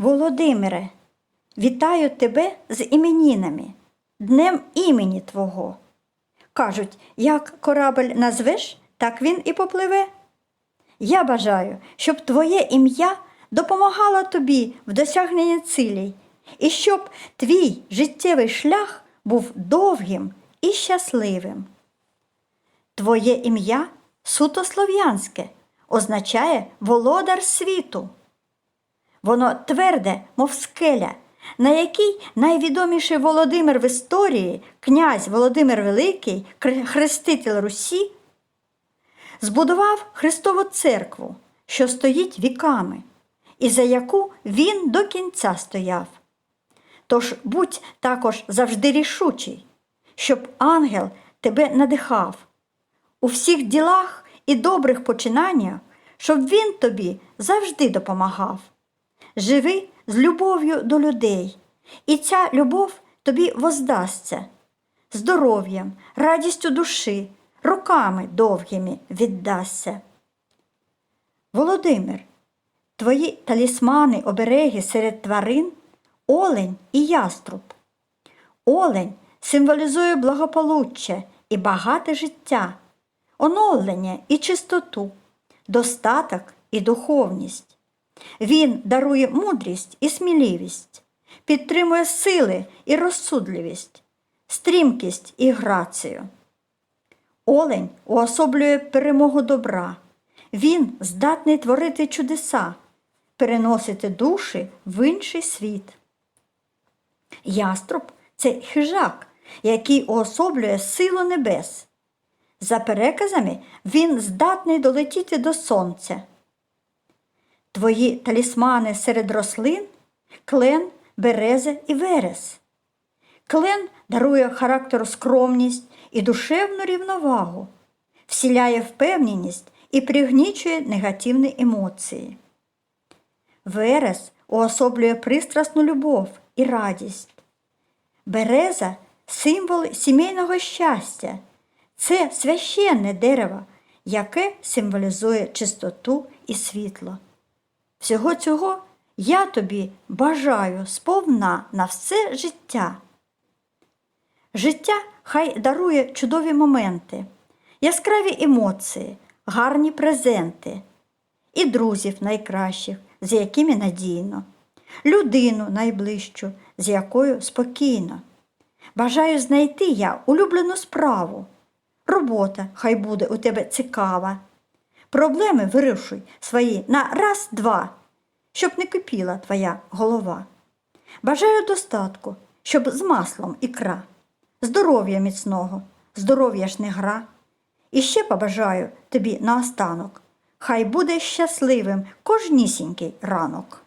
Володимире, вітаю тебе з іменінами, днем імені Твого. Кажуть, як корабель назвеш, так він і попливе. Я бажаю, щоб твоє ім'я допомагало тобі в досягненні цілей, і щоб твій життєвий шлях був довгим і щасливим. Твоє ім'я суто слов'янське, означає володар світу. Воно тверде, мов скеля, на якій найвідоміший Володимир в історії, князь Володимир Великий, хреститель Русі, збудував Христову церкву, що стоїть віками, і за яку він до кінця стояв. Тож будь також завжди рішучий, щоб ангел тебе надихав у всіх ділах і добрих починаннях, щоб він тобі завжди допомагав. Живи з любов'ю до людей, і ця любов тобі воздасться здоров'ям, радістю душі, роками довгими віддасться. Володимир, твої талісмани обереги серед тварин олень і яструб. Олень символізує благополуччя і багате життя, оновлення і чистоту, достаток і духовність. Він дарує мудрість і сміливість, підтримує сили і розсудливість, стрімкість і грацію. Олень уособлює перемогу добра. Він здатний творити чудеса, переносити душі в інший світ. Яструб це хижак, який уособлює силу небес. За переказами, він здатний долетіти до сонця. Твої талісмани серед рослин клен, береза і верес. Клен дарує характеру скромність і душевну рівновагу, всіляє впевненість і пригнічує негативні емоції. Верес уособлює пристрасну любов і радість. Береза символ сімейного щастя. Це священне дерево, яке символізує чистоту і світло. Всього цього я тобі бажаю сповна на все життя. Життя хай дарує чудові моменти, яскраві емоції, гарні презенти і друзів найкращих, з якими надійно, людину найближчу, з якою спокійно. Бажаю знайти я улюблену справу. Робота хай буде у тебе цікава. Проблеми вирішуй свої на раз-два, щоб не кипіла твоя голова. Бажаю достатку, щоб з маслом ікра, здоров'я міцного, здоров'я ж не гра. І ще побажаю тобі наостанок. Хай буде щасливим кожнісінький ранок.